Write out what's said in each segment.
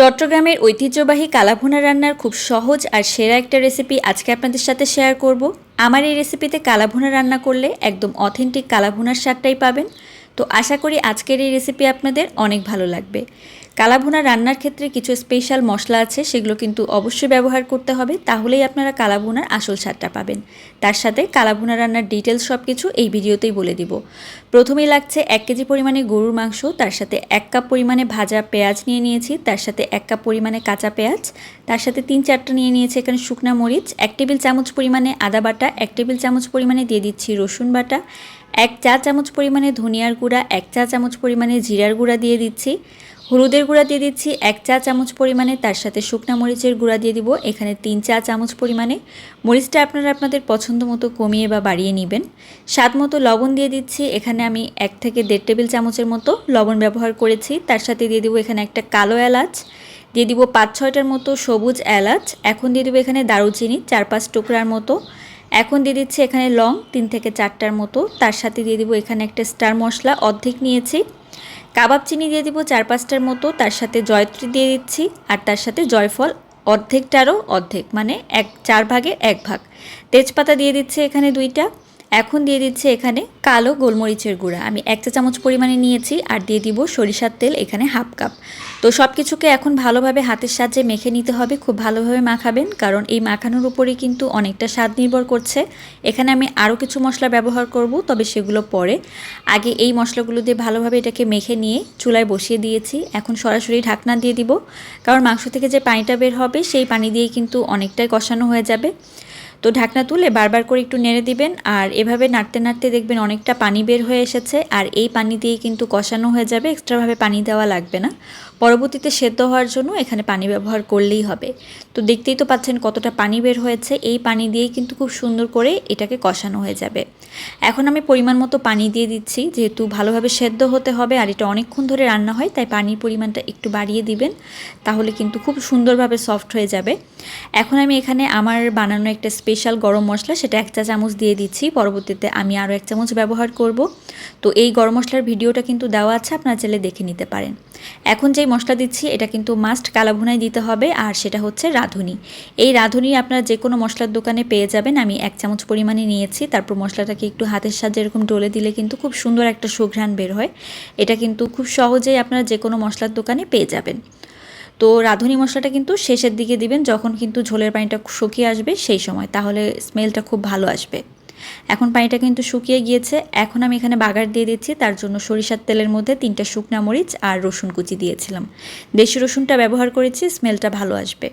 চট্টগ্রামের ঐতিহ্যবাহী কালাভুনা রান্নার খুব সহজ আর সেরা একটা রেসিপি আজকে আপনাদের সাথে শেয়ার করব। আমার এই রেসিপিতে কালাভুনা রান্না করলে একদম অথেন্টিক কালাভুনার স্বাদটাই পাবেন। তো আশা করি আজকের এই রেসিপি আপনাদের অনেক ভালো লাগবে। কালাভুনা রান্নার ক্ষেত্রে কিছু স্পেশাল মশলা আছে, সেগুলো কিন্তু অবশ্যই ব্যবহার করতে হবে, তাহলেই আপনারা কালাভুনার আসল স্বাদটা পাবেন। তার সাথে কালাভুনা রান্নার ডিটেলস সব কিছু এই ভিডিওতেই বলে দিব। প্রথমেই লাগছে এক কেজি পরিমাণে গরুর মাংস, তার সাথে এক কাপ পরিমাণে ভাজা পেঁয়াজ নিয়ে নিয়েছি, তার সাথে এক কাপ পরিমাণে কাঁচা পেঁয়াজ, তার সাথে তিন চারটা নিয়ে নিয়েছি এখানে শুকনা মরিচ, এক টেবিল চামচ পরিমাণে আদা বাটা, এক টেবিল চামচ পরিমাণে দিয়ে দিচ্ছি রসুন বাটা, এক চা চামচ পরিমাণে ধনিয়ার গুঁড়া, এক চা চামচ পরিমাণে জিরার গুঁড়া দিয়ে দিচ্ছি। হলুদের গুঁড়া দিয়ে দিচ্ছি এক চা চামচ পরিমাণে, তার সাথে শুকনা মরিচের গুঁড়া দিয়ে দিব, এখানে তিন চা চামচ পরিমাণে। মরিচটা আপনারা আপনাদের পছন্দ মতো কমিয়ে বা বাড়িয়ে নেবেন। স্বাদ মতো লবণ দিয়ে দিচ্ছি, এখানে আমি এক থেকে দেড় টেবিল চামচের মতো লবণ ব্যবহার করেছি। তার সাথে দিয়ে দিব এখানে একটা কালো এলাচ, দিয়ে দিব পাঁচ ছয়টার মতো সবুজ এলাচ, এখন দিয়ে দেবো এখানে দারুচিনি চার পাঁচ টুকরার মতো। এখন দিয়ে দিচ্ছি এখানে লং তিন থেকে চারটার মতো, তার সাথে দিয়ে দিব এখানে একটা স্টার মশলা অর্ধেক নিয়েছি। কাবাব চিনি দিয়ে দিব চার পাঁচটার মতো, তার সাথে জয়ত্রী দিয়ে দিচ্ছি, আর তার সাথে জয়ফল অর্ধেকটারও অর্ধেক মানে এক, চার ভাগের এক ভাগ। তেজপাতা দিয়ে দিচ্ছে এখানে দুইটা। এখন দিয়ে দিচ্ছে এখানে কালো গোলমরিচের গুঁড়া। আমি এক চা চামচ পরিমাণে নিয়েছি আর দিয়ে দিব সরিষার তেল, এখানে হাফ কাপ। তো সব কিছুকে এখন ভালোভাবে হাতের সাহায্যে মেখে নিতে হবে, খুব ভালোভাবে মাখাবেন, কারণ এই মাখানোর উপরেই কিন্তু অনেকটা স্বাদ নির্ভর করছে। এখানে আমি আরও কিছু মশলা ব্যবহার করব, তবে সেগুলো পরে। আগে এই মশলাগুলো দিয়ে ভালোভাবে এটাকে মেখে নিয়ে চুলায় বসিয়ে দিয়েছি। এখন সরাসরি ঢাকনা দিয়ে দিব, কারণ মাংস থেকে যে পানিটা বের হবে, সেই পানি দিয়েই কিন্তু অনেকটাই কষানো হয়ে যাবে। তো ঢাকনা তুলে বারবার করে একটু নেড়ে দিবেন, আর এভাবে নাড়তে নাড়তে দেখবেন অনেকটা পানি বের হয়ে এসেছে, আর এই পানি দিয়েই কিন্তু কষানো হয়ে যাবে, এক্সট্রাভাবে পানি দেওয়া লাগবে না। পরবর্তীতে সেদ্ধ হওয়ার জন্য এখানে পানি ব্যবহার করলেই হবে। তো দেখতেই তো পাচ্ছেন কতটা পানি বের হয়েছে, এই পানি দিয়েই কিন্তু খুব সুন্দর করে এটাকে কষানো হয়ে যাবে। এখন আমি পরিমাণ মতো পানি দিয়ে দিচ্ছি, যেহেতু ভালোভাবে সেদ্ধ হতে হবে, আর এটা অনেকক্ষণ ধরে রান্না হয়, তাই পানির পরিমাণটা একটু বাড়িয়ে দিবেন, তাহলে কিন্তু খুব সুন্দরভাবে সফট হয়ে যাবে। এখন আমি এখানে আমার বানানো একটা গরম মশলা সেটা এক চা চামচ দিয়ে দিচ্ছি। পরবর্তীতে আমি আরও এক চামচ ব্যবহার করব। তো এই গরম মশলার ভিডিওটা কিন্তু দেওয়া আছে, আপনারা চাইলে দেখে নিতে পারেন। এখন যেই মশলা দিচ্ছি, এটা কিন্তু মাস্ট কালাভুনায় দিতে হবে, আর সেটা হচ্ছে রাঁধুনি। এই রাঁধুনি আপনারা যে কোনো মশলার দোকানে পেয়ে যাবেন। আমি এক চামচ পরিমাণে নিয়েছি, তারপর মশলাটাকে একটু হাতের সাহায্যে এরকম ডলে দিলে কিন্তু খুব সুন্দর একটা সুঘ্রাণ বের হয়। এটা কিন্তু খুব সহজেই আপনারা যে কোনো মশলার দোকানে পেয়ে যাবেন। তো রাঁধুনি মশলাটা কিন্তু শেষের দিকে দিবেন, যখন কিন্তু ঝোলের পানিটা শুকিয়ে আসবে সেই সময়, তাহলে স্মেলটা খুব ভালো আসবে। এখন পানিটা কিন্তু শুকিয়ে গিয়েছে, এখন আমি এখানে বাগার দিয়ে দিচ্ছি, তার জন্য সরিষার তেলের মধ্যে তিনটা শুকনা মরিচ আর রসুন কুচি দিয়েছিলাম। দেশি রসুনটা ব্যবহার করেছি, স্মেলটা ভালো আসবে।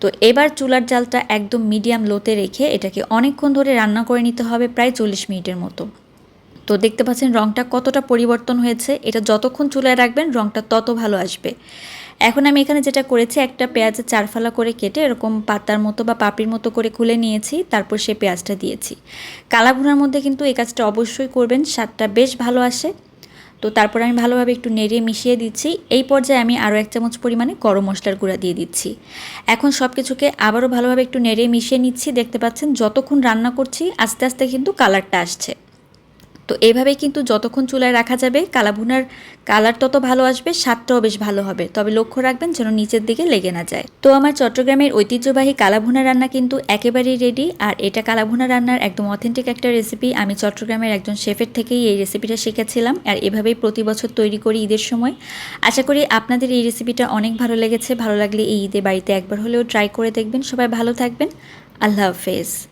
তো এবার চুলার জালটা একদম মিডিয়াম লোতে রেখে এটাকে অনেকক্ষণ ধরে রান্না করে নিতে হবে, প্রায় চল্লিশ মিনিটের মতো। তো দেখতে পাচ্ছেন রঙটা কতটা পরিবর্তন হয়েছে, এটা যতক্ষণ চুলায় রাখবেন রঙটা তত ভালো আসবে। এখন আমি এখানে যেটা করেছি, একটা পেঁয়াজের চারফালা করে কেটে এরকম পাতার মতো বা পাপড়ির মতো করে খুলে নিয়েছি, তারপর সে পেঁয়াজটা দিয়েছি। কালা ভুনার মধ্যে কিন্তু এই কাজটা অবশ্যই করবেন, স্বাদটা বেশ ভালো আসে। তো তারপর আমি ভালোভাবে একটু নেড়িয়ে মিশিয়ে দিচ্ছি। এই পর্যায়ে আমি আরও এক চামচ পরিমাণে গরম মশলার গুঁড়া দিয়ে দিচ্ছি। এখন সব কিছুকে আবারও ভালোভাবে একটু নেড়িয়ে মিশিয়ে নিচ্ছি। দেখতে পাচ্ছেন, যতক্ষণ রান্না করছি, আস্তে আস্তে কিন্তু কালারটা আসছে। তো এইভাবেই কিন্তু যতক্ষণ চুলায় রাখা যাবে, কালাভুনার কালার তত ভালো আসবে, স্বাদটাও বেশ ভালো হবে। তবে লক্ষ্য রাখবেন যেন নিচের দিকে লেগে না যায়। তো আমার চট্টগ্রামের ঐতিহ্যবাহী কালাভুনা রান্না কিন্তু একেবারেই রেডি আর এটা কালাভুনা রান্নার একদম অথেন্টিক একটা রেসিপি আমি চট্টগ্রামের একজন শেফের থেকেই এই রেসিপিটা শিখেছিলাম। আর এভাবেই প্রতি বছর তৈরি করি ঈদের সময়। আশা করি আপনাদের এই রেসিপিটা অনেক ভালো লেগেছে। ভালো লাগলে এই ঈদে বাড়িতে একবার হলেও ট্রাই করে দেখবেন। সবাই ভালো থাকবেন। আল্লাহ হাফেজ।